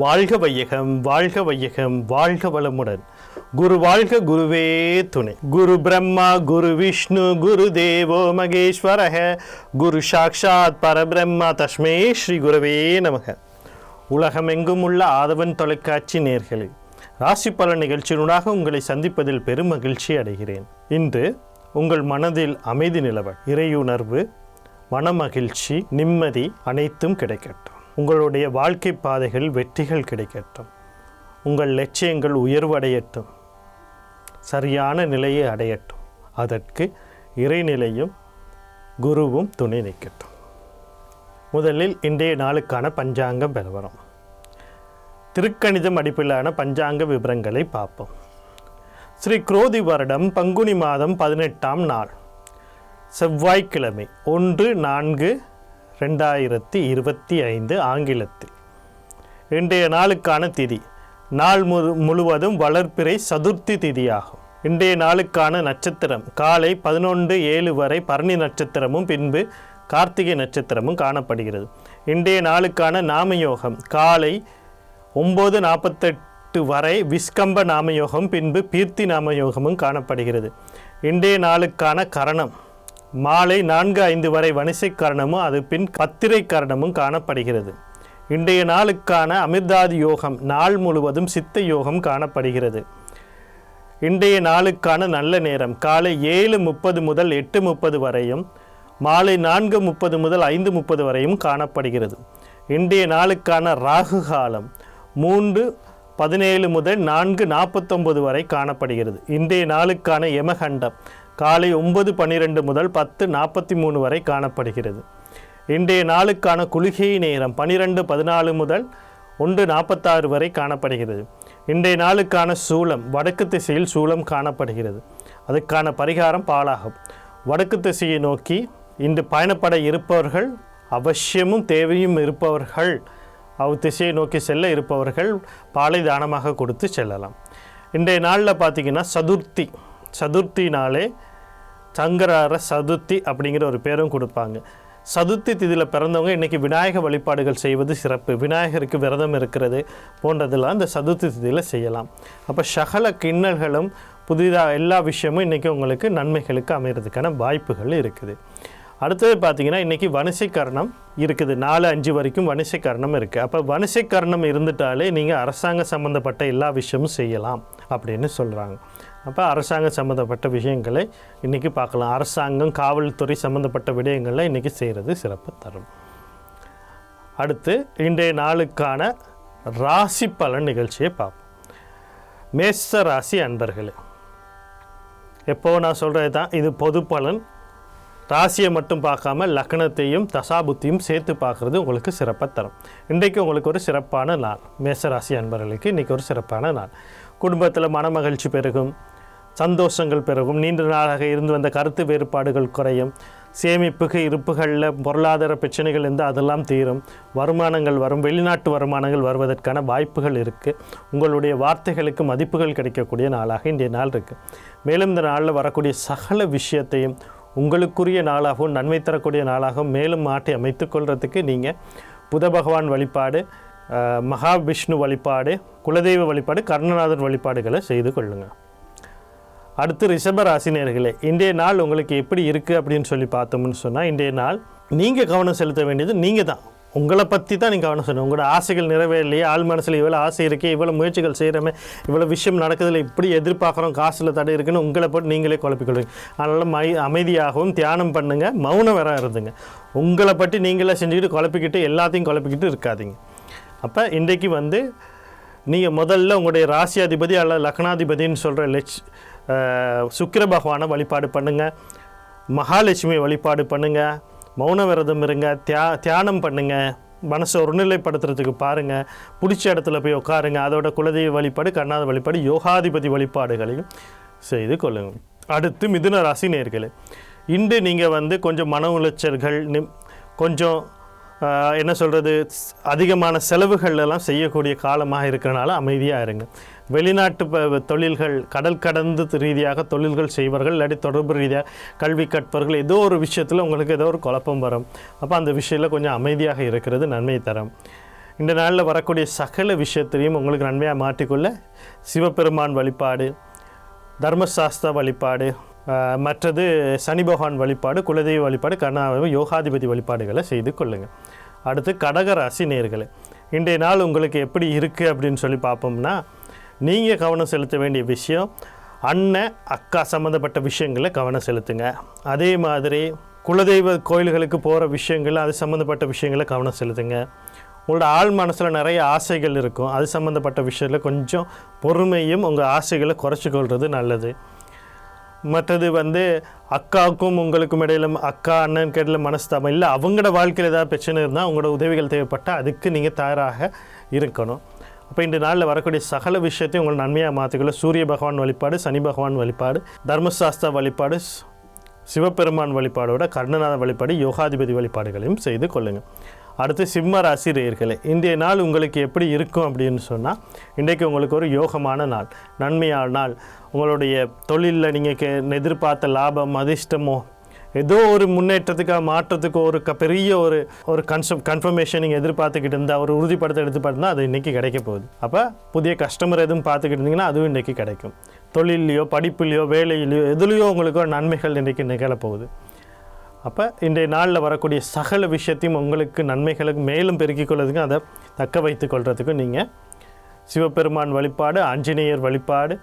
வாழ்க வையகம் வாழ்க வையகம் வாழ்க வளமுடன். குரு வாழ்க குருவே துணை. குரு பிரம்மா குரு விஷ்ணு குரு தேவோ மகேஸ்வரக. குரு சாக்ஷாத் பரபிரம்மா தஸ்மே ஸ்ரீ குருவே நமக. உலகமெங்கும் உள்ள ஆதவன் தொலைக்காட்சி நேர்களே ராசி பல நிகழ்ச்சியினூடாக உங்களை சந்திப்பதில் பெரும் மகிழ்ச்சி அடைகிறேன். இன்று உங்கள் மனதில் அமைதி நிலவ இறையுணர்வு மனமகிழ்ச்சி நிம்மதி அனைத்தும் கிடைக்கட்டும். உங்களுடைய வாழ்க்கை பாதைகளில் வெற்றிகள் கிடைக்கட்டும். உங்கள் லட்சியங்கள் உயர்வடையட்டும். சரியான நிலையை அடையட்டும். அதற்கு இறைநிலையும் குருவும் துணை நிற்கட்டும். முதலில் இன்றைய நாளுக்கான பஞ்சாங்கம் பெறவரும் திருக்கணிதம் அடிப்பிலான பஞ்சாங்க விவரங்களை பார்ப்போம். ஸ்ரீ குரோதி வருடம் பங்குனி மாதம் பதினெட்டாம் நாள். செவ்வாய்க்கிழமை ஒன்று நான்கு ரெண்டாயிரத்தி இருபத்தி ஐந்து ஆங்கிலத்தில். இன்றைய நாளுக்கான திதி நாள் முழு முழுவதும் வளர்ப்பிறை சதுர்த்தி திதியாகும். இன்றைய நாளுக்கான நட்சத்திரம் காலை பதினொன்று ஏழு வரை பரணி நட்சத்திரமும் பின்பு கார்த்திகை நட்சத்திரமும் காணப்படுகிறது. இன்றைய நாளுக்கான நாமயோகம் காலை ஒம்பது நாற்பத்தெட்டு வரை விஸ்கம்ப நாமயோகம் பின்பு பீர்த்தி நாமயோகமும் காணப்படுகிறது. இன்றைய நாளுக்கான கரணம் மாலை நான்கு ஐந்து வரை வணிசை கரணமும் அது பின் பத்திரை கரணமும் காணப்படுகிறது. இன்றைய நாளுக்கான அமிர்தாதி யோகம் நாள் முழுவதும் சித்த யோகம் காணப்படுகிறது. இன்றைய நாளுக்கான நல்ல நேரம் காலை ஏழு முப்பது முதல் எட்டு முப்பது வரையும் மாலை நான்கு முப்பது முதல் ஐந்து முப்பது வரையும் காணப்படுகிறது. இன்றைய நாளுக்கான ராகு காலம் மூன்று பதினேழு முதல் நான்கு நாற்பத்தொம்பது வரை காணப்படுகிறது. இன்றைய நாளுக்கான யமகண்டம் காலை ஒன்பது பன்னிரெண்டு முதல் பத்து நாற்பத்தி மூணு வரை காணப்படுகிறது. இன்றைய நாளுக்கான குளிகை நேரம் பனிரெண்டு பதினாலு முதல் ஒன்று நாற்பத்தாறு வரை காணப்படுகிறது. இன்றைய நாளுக்கான சூலம் வடக்கு திசையில் சூலம் காணப்படுகிறது. அதுக்கான பரிகாரம் பாலாகும். வடக்கு திசையை நோக்கி இன்று பயணப்பட இருப்பவர்கள் அவசியமும் தேவையும் இருப்பவர்கள் அவ் திசையை நோக்கி செல்ல இருப்பவர்கள் பாலை தானமாக கொடுத்து செல்லலாம். இன்றைய நாளில் பார்த்தீங்கன்னா சதுர்த்தி. சதுர்த்தி நாளே சங்கரார சதுர்த்தி அப்படிங்கிற ஒரு பேரும் கொடுப்பாங்க. சதுர்த்தி திதியில் பிறந்தவங்க இன்றைக்கி விநாயக வழிபாடுகள் செய்வது சிறப்பு. விநாயகருக்கு விரதம் இருக்கிறது போன்றதெல்லாம் இந்த சதுர்த்தி திதியில் செய்யலாம். அப்போ சகல கிண்ணல்களும் புதிதாக எல்லா விஷயமும் இன்றைக்கி உங்களுக்கு நன்மைகளுக்கு அமைகிறதுக்கான வாய்ப்புகள் இருக்குது. அடுத்தது பார்த்தீங்கன்னா இன்றைக்கி வணிசைக்கரணம் இருக்குது. நாலு அஞ்சு வரைக்கும் வணிசைக்கரணம் இருக்குது அப்போ வணிசைக்கரணம் இருந்துட்டாலே நீங்கள் அரசாங்க சம்மந்தப்பட்ட எல்லா விஷயமும் செய்யலாம் அப்படின்னு சொல்கிறாங்க அப்போ அரசாங்கம் சம்மந்தப்பட்ட விஷயங்களை இன்றைக்கி பார்க்கலாம். அரசாங்கம் காவல்துறை சம்மந்தப்பட்ட விடயங்களை இன்றைக்கி செய்கிறது சிறப்பு தரும். அடுத்து இன்றைய நாளுக்கான ராசி பலன் நிகழ்ச்சியை பார்ப்போம். மேச ராசி அன்பர்களே எப்போ நான் சொல்கிறது தான் இது பொது பலன். ராசியை மட்டும் பார்க்காம லக்னத்தையும் தசாபுத்தியும் சேர்த்து பார்க்குறது உங்களுக்கு சிறப்பாக தரும். இன்றைக்கு உங்களுக்கு ஒரு சிறப்பான நாள். மேசராசி அன்பர்களுக்கு இன்றைக்கி ஒரு சிறப்பான நாள். குடும்பத்தில் மனமகிழ்ச்சி பெருகும் சந்தோஷங்கள் பெருகும் நீண்ட நாளாக இருந்து வந்த கருத்து வேறுபாடுகள் குறையும் சேமிப்புக்கு இருப்புகளில் பொருளாதார பிரச்சனைகள் இருந்தால் அதெல்லாம் தீரும் வருமானங்கள் வரும் வெளிநாட்டு வருமானங்கள் வருவதற்கான வாய்ப்புகள் இருக்குது உங்களுடைய வார்த்தைகளுக்கு மதிப்புகள் கிடைக்கக்கூடிய நாளாக இன்றைய நாள் இருக்குது மேலும் இந்த நாளில் வரக்கூடிய சகல விஷயத்தையும் உங்களுக்குரிய நாளாகவும் நன்மை தரக்கூடிய நாளாகவும் மேலும் மாற்றி அமைத்துக்கொள்கிறதுக்கு நீங்கள் புத பகவான் வழிபாடு மகாவிஷ்ணு வழிபாடு குலதெய்வ வழிபாடு கர்ணநாதன் வழிபாடுகளை செய்து கொள்ளுங்கள் அடுத்து ரிஷப ராசினியர்களே இன்றைய நாள் உங்களுக்கு எப்படி இருக்குது அப்படின்னு சொல்லி பார்த்தோம்னு சொன்னால் இன்றைய நாள் நீங்கள் கவனம் செலுத்த வேண்டியது நீங்கள் தான். உங்களை பற்றி தான் நீங்கள் கவனம் செலுத்தணும். உங்களோட ஆசைகள் நிறைவேறலையே ஆள் மனசில் இவ்வளோ ஆசை இருக்கே இவ்வளோ முயற்சிகள் செய்கிறோமே இவ்வளோ விஷயம் நடக்குதுல இப்படி எதிர்பார்க்குறோம் காசில் தடை இருக்குன்னு உங்களை போட்டு நீங்களே குழப்பிக்கொள்வீங்க. அதனால் மை அமைதியாகவும் தியானம் பண்ணுங்கள் மௌனம் வேற இருந்துங்க உங்களை பற்றி நீங்களே செஞ்சுக்கிட்டு குழப்பிக்கிட்டு எல்லாத்தையும் குழப்பிக்கிட்டு இருக்காதீங்க. அப்போ இன்றைக்கு வந்து நீங்கள் முதல்ல உங்களுடைய ராசியாதிபதி அல்லது லக்னாதிபதின்னு சொல்கிற லட்ச் சுக்கிர பகவானை வழிபாடு பண்ணுங்கள் மகாலட்சுமி வழிபாடு பண்ணுங்கள் மௌன விரதம் இருங்க. தியா தியானம் பண்ணுங்கள் மனசை ஒருநிலைப்படுத்துறதுக்கு பாருங்கள் பிடிச்ச இடத்துல போய் உட்காருங்க. அதோட குலதெய்வ வழிபாடு கண்ணாத வழிபாடு யோகாதிபதி வழிபாடுகளையும் செய்து கொள்ளுங்கள் அடுத்து மிதுன ராசி நேர்களே. இன்று நீங்கள் வந்து கொஞ்சம் மன உளைச்சல்கள் நிம் கொஞ்சம் என்ன சொல்கிறது அதிகமான செலவுகள் எல்லாம் செய்யக்கூடிய காலமாக இருக்கிறனால அமைதியாக இருங்க. வெளிநாட்டு தொழில்கள் கடல் கடந்து ரீதியாக தொழில்கள் செய்வார்கள் இல்லாட்டி தொடர்பு ரீதியாக கல்வி கற்பவர்கள் ஏதோ ஒரு விஷயத்தில் உங்களுக்கு ஏதோ ஒரு குழப்பம் வரும். அப்போ அந்த விஷயத்தில் கொஞ்சம் அமைதியாக இருக்கிறது நன்மை தரும். இந்த நாளில் வரக்கூடிய சகல விஷயத்திலையும் உங்களுக்கு நன்மையாக மாற்றிக்கொள்ள சிவபெருமான் வழிபாடு தர்மசாஸ்திர வழிபாடு மற்றது சனி பகவான் வழிபாடு குலதெய்வ வழிபாடு கர்ணாவை யோகாதிபதி வழிபாடுகளை செய்து கொள்ளுங்கள் அடுத்து கடகராசி நேர்களே இன்றைய நாள் உங்களுக்கு எப்படி இருக்குது அப்படின்னு சொல்லி பார்ப்போம்னா நீங்கள் கவனம் செலுத்த வேண்டிய விஷயம் அண்ணன் அக்கா சம்மந்தப்பட்ட விஷயங்களில் கவனம் செலுத்துங்க. அதே மாதிரி குலதெய்வ கோயில்களுக்கு போகிற விஷயங்கள் அது சம்மந்தப்பட்ட விஷயங்களை கவனம் செலுத்துங்க. உங்களோட ஆள் மனசில் நிறைய ஆசைகள் இருக்கும். அது சம்மந்தப்பட்ட விஷயத்தில் கொஞ்சம் பொறுமையும் உங்கள் ஆசைகளை குறைச்சிக்கொள்வது நல்லது. மற்றது வந்து அக்காவுக்கும் உங்களுக்கும் இடையில அக்கா அண்ணன் இடையில மனஸ்தாபம் இல்லை. அவங்களோட வாழ்க்கையில் ஏதாவது பிரச்சனை இருந்தால் உங்களோட உதவிகள் தேவைப்பட்டால் அதுக்கு நீங்கள் தயாராக இருக்கணும். அப்போ இந்த நாளில் வரக்கூடிய சகல விஷயத்தையும் உங்களை நன்மையாக மாற்றிக்கொள்ள சூரிய பகவான் வழிபாடு சனி பகவான் வழிபாடு தர்மசாஸ்திரா வழிபாடு சிவபெருமான் வழிபாடோட கர்ணநாத வழிபாடு யோகாதிபதி வழிபாடுகளையும் செய்து கொள்ளுங்கள் அடுத்து சிம்ம ராசி நேயர்களே இன்றைய நாள் உங்களுக்கு எப்படி இருக்கும் அப்படின்னு சொன்னால் இன்றைக்கு உங்களுக்கு ஒரு யோகமான நாள். நன்மையான நாள். உங்களுடைய தொழிலில் நீங்கள் கே எதிர்பார்த்த லாபம் அதிர்ஷ்டமோ ஏதோ ஒரு முன்னேற்றத்துக்காக மாற்றத்துக்கு ஒரு க பெரிய ஒரு ஒரு கன்சம் கன்ஃபர்மேஷன் நீங்கள் எதிர்பார்த்துக்கிட்டு இருந்தால் ஒரு உறுதிப்படுத்த பார்த்தீங்கன்னா அது இன்றைக்கி கிடைக்க போகுது. அப்போ புதிய கஸ்டமர் எதுவும் பார்த்துக்கிட்டு இருந்தீங்கன்னா அதுவும் இன்றைக்கி கிடைக்கும். தொழிலையோ படிப்புலையோ வேலையிலையோ எதுலேயோ உங்களுக்கு ஒரு நன்மைகள் இன்றைக்கி நிகழப்போகுது. அப்போ இன்றைய நாளில் வரக்கூடிய சகல விஷயத்தையும் உங்களுக்கு நன்மைகளுக்கு மேலும் பெருக்கிக் கொள்றதுக்கும் அதை தக்க வைத்து கொள்றதுக்கும் நீங்கள் சிவபெருமான் வழிபாடு ஆஞ்சநேயர் வழிபாடு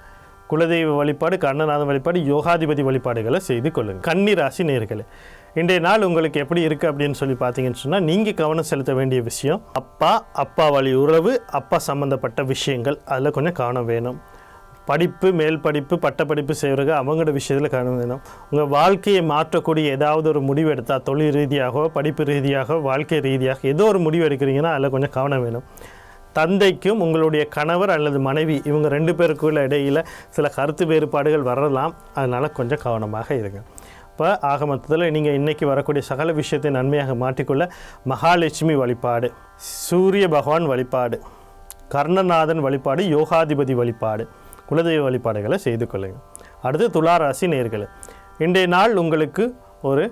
குலதெய்வ வழிபாடு கண்ணநாதன் வழிபாடு யோகாதிபதி வழிபாடுகளை செய்து கொள்ளுங்கள் கன்னி ராசி நேர்களே இன்றைய நாள் உங்களுக்கு எப்படி இருக்குது அப்படின்னு சொல்லி பார்த்தீங்கன்னு சொன்னால் நீங்கள் கவனம் செலுத்த வேண்டிய விஷயம் அப்பா அப்பா வழி உறவு அப்பா சம்மந்தப்பட்ட விஷயங்கள் அதில் கொஞ்சம் கவனம் வேணும். படிப்பு மேல் படிப்பு பட்டப்படிப்பு செய்கிறவங்க அவங்களோட விஷயத்தில் கவனம் வேணும். உங்கள் வாழ்க்கையை மாற்றக்கூடிய ஏதாவது ஒரு முடிவு எடுத்தால் தொழில் ரீதியாகவோ படிப்பு ரீதியாகவோ வாழ்க்கை ரீதியாக ஏதோ ஒரு முடிவு எடுக்கிறீங்கன்னா அதில் கொஞ்சம் கவனம் வேணும். தந்தைக்கும் உங்களுடைய கணவர் அல்லது மனைவி இவங்க ரெண்டு பேருக்குள்ள இடையில் சில கருத்து வேறுபாடுகள் வரலாம். அதனால் கொஞ்சம் கவனமாக இருங்க. இப்போ ஆக மொத்தத்தில் நீங்கள் இன்றைக்கி வரக்கூடிய சகல விஷயத்தை நன்மையாக மாற்றிக்கொள்ள மகாலட்சுமி வழிபாடு சூரிய பகவான் வழிபாடு கர்ணநாதன் வழிபாடு யோகாதிபதி வழிபாடு. குலதெய்வ வழிபாடுகளை செய்து கொள்ளுங்கள். அடுத்து துளாராசி நேர்களே இன்றைய நாள் உங்களுக்கு ஒரு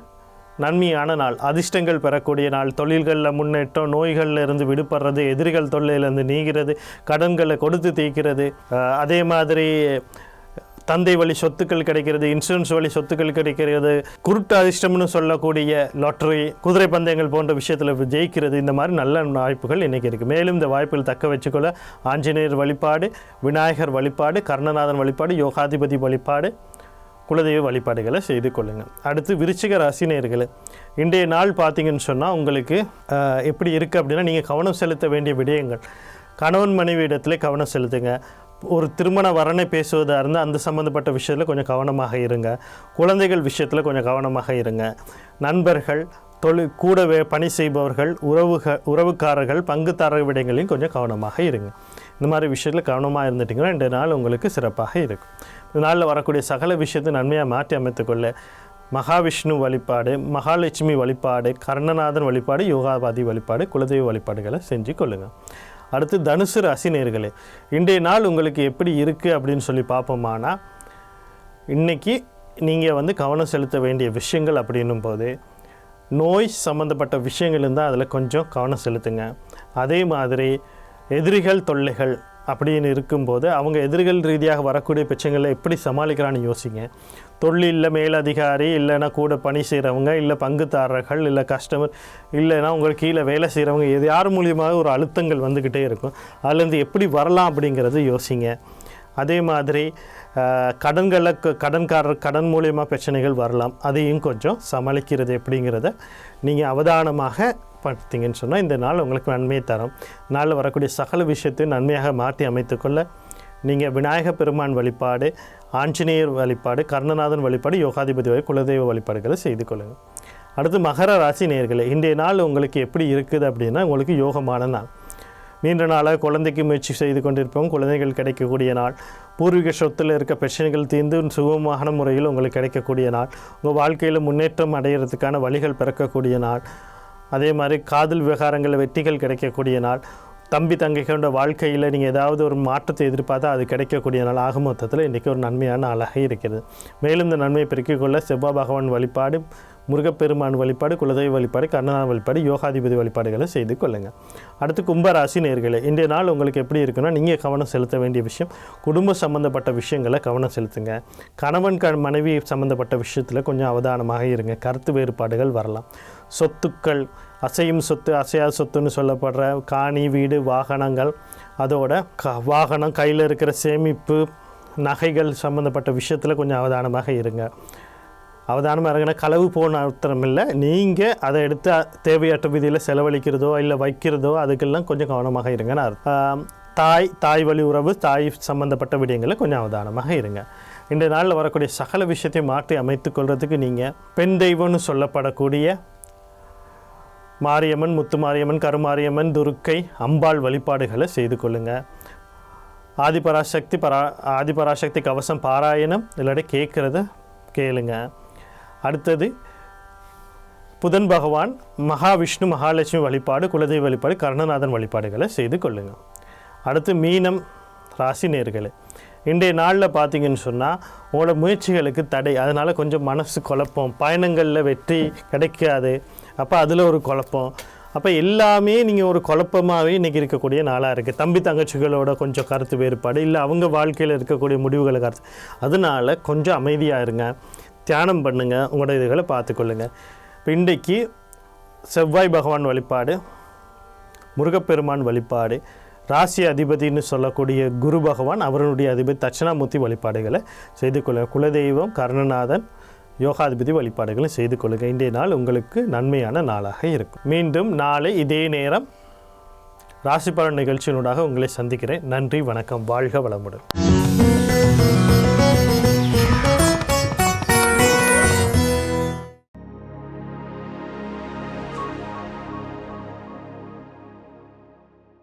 நன்மையான நாள். அதிர்ஷ்டங்கள் பெறக்கூடிய நாள். தொழில்களில் முன்னேற்றம் நோய்களில் இருந்து விடுபடுறது எதிரிகள் தொல்லையிலேருந்து நீங்கிறது கடன்களை கொடுத்து தீர்க்கிறது. அதே மாதிரி தந்தை வழி சொத்துக்கள் கிடைக்கிறது இன்சூரன்ஸ் வழி சொத்துக்கள் கிடைக்கிறது குருட்டு அதிர்ஷ்டம்னு சொல்லக்கூடிய லாட்டரி குதிரை பந்தயங்கள் போன்ற விஷயத்தில் ஜெயிக்கிறது இந்த மாதிரி நல்ல வாய்ப்புகள் இன்றைக்கி இருக்குது மேலும் இந்த வாய்ப்புகள் தக்க வச்சுக்கொள்ள ஆஞ்சநேயர் வழிபாடு விநாயகர் வழிபாடு கர்ணநாதன் வழிபாடு யோகாதிபதி வழிபாடு குலதெய்வ வழிபாடுகளை செய்து கொள்ளுங்கள். அடுத்து விருச்சிக ராசி இன்றைய நாள் பார்த்தீங்கன்னு சொன்னால் உங்களுக்கு எப்படி இருக்குது அப்படின்னா நீங்கள் கவனம் செலுத்த வேண்டிய விடயங்கள். கணவன் மனைவி இடத்துல கவனம் செலுத்துங்க. ஒரு திருமண வரனை பேசுவதாக இருந்தால் அந்த சம்மந்தப்பட்ட விஷயத்தில் கொஞ்சம் கவனமாக இருங்க. குழந்தைகள் விஷயத்தில் கொஞ்சம் கவனமாக இருங்க. நண்பர்கள் தொழில் கூடவே பணி செய்பவர்கள் உறவுக உறவுக்காரர்கள் பங்குதாரர் விடங்களையும் கொஞ்சம் கவனமாக இருங்க. இந்த மாதிரி விஷயத்தில் கவனமாக இருந்துட்டிங்கன்னா ரெண்டு நாள் உங்களுக்கு சிறப்பாக இருக்கும். இந்த நாளில் வரக்கூடிய சகல விஷயத்தை நன்மையாக மாற்றி அமைத்துக்கொள்ள மகாவிஷ்ணு வழிபாடு மகாலட்சுமி வழிபாடு கர்ணநாதன் வழிபாடு யோகாபாதி வழிபாடு குலதெய்வ வழிபாடுகளை செஞ்சு கொள்ளுங்கள் அடுத்து தனுசு ராசி நேர்களே இன்றைய நாள் உங்களுக்கு எப்படி இருக்குது அப்படின்னு சொல்லி பார்ப்போமானா இன்னைக்கு நீங்கள் வந்து கவனம் செலுத்த வேண்டிய விஷயங்கள் அப்படின்னும் போது நோய் சம்மந்தப்பட்ட விஷயங்கள் இருந்தால் அதில் கொஞ்சம் கவனம் செலுத்துங்க. அதே மாதிரி எதிரிகள் தொல்லைகள் அப்படின்னு இருக்கும்போது அவங்க எதிர்கள் ரீதியாக வரக்கூடிய பிரச்சனைகளை எப்படி சமாளிக்கிறான்னு யோசிங்க. தொழிலில் மேலதிகாரி இல்லைன்னா கூட பணி செய்கிறவங்க இல்லை பங்குதாரர்கள் இல்லை கஸ்டமர் இல்லைன்னா உங்களுக்கு கீழே வேலை செய்கிறவங்க எது யார் மூலியமாக ஒரு அழுத்தங்கள் வந்துக்கிட்டே இருக்கும். அதுலேருந்து எப்படி வரலாம் அப்படிங்கிறது யோசிங்க. அதே மாதிரி கடன்களை கடன்காரர் கடன் மூலியமாக பிரச்சனைகள் வரலாம். அதையும் கொஞ்சம் சமாளிக்கிறது எப்படிங்கிறத நீங்கள் அவதானமாக பார்த்தீங்கன்னு சொன்னால் இந்த நாள் உங்களுக்கு நன்மையை தரும். நாளில் வரக்கூடிய சகல விஷயத்தையும் நன்மையாக மாற்றி அமைத்துக்கொள்ள நீங்கள் விநாயக பெருமான் வழிபாடு ஆஞ்சநேயர் வழிபாடு கர்ணநாதன் வழிபாடு யோகாதிபதி வரை குலதெய்வ வழிபாடுகளை செய்து கொள்ளுங்கள். அடுத்து மகர ராசி நேயர்களே இன்றைய நாள் உங்களுக்கு எப்படி இருக்குது அப்படின்னா உங்களுக்கு யோகமான நாள். நீண்ட நாளாக குழந்தைக்கு முயற்சி செய்து கொண்டிருப்போம் குழந்தைகள் கிடைக்கக்கூடிய நாள். பூர்வீக சொத்தில் இருக்க பிரச்சனைகள் தீர்ந்து சுகமான முறையில் உங்களுக்கு கிடைக்கக்கூடிய நாள். உங்கள் வாழ்க்கையில் முன்னேற்றம் அடைகிறதுக்கான வழிகள் பிறக்கக்கூடிய நாள். அதே மாதிரி காதல் விவகாரங்களில் வெற்றிகள் கிடைக்கக்கூடிய நாள். தம்பி தங்கைகளோட வாழ்க்கையில் நீங்கள் ஏதாவது ஒரு மாற்றத்தை எதிர்பார்த்தா அது கிடைக்கக்கூடிய நாள். ஆக மொத்தத்தில் இன்றைக்கி ஒரு நன்மையான நாளாக இருக்கிறது. மேலும் இந்த நன்மையை பெருக்கிக் கொள்ள செவ்வாய் பகவான் வழிபாடு முருகப்பெருமான் வழிபாடு குலதெய்வ வழிபாடு கருணாநாத வழிபாடு யோகாதிபதி வழிபாடுகளை செய்து கொள்ளுங்கள் அடுத்து கும்பராசி நேர்களை இன்றைய நாள் உங்களுக்கு எப்படி இருக்குன்னா நீங்கள் கவனம் செலுத்த வேண்டிய விஷயம் குடும்ப சம்மந்தப்பட்ட விஷயங்களை கவனம் செலுத்துங்க. கணவன் க மனைவி சம்மந்தப்பட்ட விஷயத்தில் கொஞ்சம் அவதானமாக இருங்க கருத்து வேறுபாடுகள் வரலாம். சொத்துக்கள் அசையும் சொத்து அசையா சொத்துன்னு சொல்லப்படுற காணி வீடு வாகனங்கள் அதோட க வாகனம் கையில் இருக்கிற சேமிப்பு நகைகள் சம்மந்தப்பட்ட விஷயத்தில் கொஞ்சம் அவதானமாக இருங்க. அவதானமாக இறங்கின களவு போன அர்த்தம் இல்லை. நீங்கள் அதை எடுத்து தேவையற்ற விதியில் செலவழிக்கிறதோ இல்லை வைக்கிறதோ அதுக்கெல்லாம் கொஞ்சம் கவனமாக இருங்கன்னு அர்த்தம். தாய் தாய் வழி உறவு தாய் சம்மந்தப்பட்ட விடயங்களில் கொஞ்சம் அவதானமாக இருங்க. இன்றைய நாளில் வரக்கூடிய சகல விஷயத்தையும் மாற்றி அமைத்து கொள்வதுக்கு நீங்கள் பெண் தெய்வம்னு சொல்லப்படக்கூடிய மாரியம்மன் முத்துமாரியம்மன் கருமாரியம்மன் துர்க்கை அம்பாள் வழிபாடுகளை செய்து கொள்ளுங்கள் ஆதிபராசக்தி பரா ஆதிபராசக்தி கவசம் பாராயணம் இல்லாட்டி கேட்குறத கேளுங்கள் அடுத்தது புதன் பகவான் மகாவிஷ்ணு மகாலட்சுமி வழிபாடு குலதெய்வ வழிபாடு கருணநாதன் வழிபாடுகளை செய்து கொள்ளுங்கள் அடுத்து மீனம் ராசி நேர்களே இன்றைய நாளில் பார்த்தீங்கன்னு சொன்னால் உங்களோட முயற்சிகளுக்கு தடை. அதனால் கொஞ்சம் மனசு குழப்பம் பயணங்களில் வெற்றி கிடைக்காது. அப்போ அதில் ஒரு குழப்பம். அப்போ எல்லாமே நீங்கள் ஒரு குழப்பமாகவே இன்றைக்கி இருக்கக்கூடிய நாளாக இருக்குது தம்பி தங்கச்சிகளோட கொஞ்சம் கருத்து வேறுபாடு இல்லை அவங்க வாழ்க்கையில் இருக்கக்கூடிய முடிவுகளை கருத்து. அதனால் கொஞ்சம் அமைதியாக இருங்க. தியானம் பண்ணுங்கள் உங்களோட இதுகளை பார்த்துக்கொள்ளுங்கள் இப்போ இன்றைக்கு செவ்வாய் பகவான் வழிபாடு முருகப்பெருமான் வழிபாடு ராசி அதிபதின்னு சொல்லக்கூடிய குரு பகவான் அவருடைய அதிபதி தட்சிணாமூர்த்தி வழிபாடுகளை செய்து கொள்ள குலதெய்வம் கருணநாதன் யோகாதிபதி வழிபாடுகளை செய்து கொள்ளுங்கள் இன்றைய நாள் உங்களுக்கு நன்மையான நாளாக இருக்கும். மீண்டும் நாளை இதே நேரம் ராசி பலன் நிகழ்ச்சியினூடாக உங்களை சந்திக்கிறேன். நன்றி வணக்கம் வாழ்க வளமுடன்.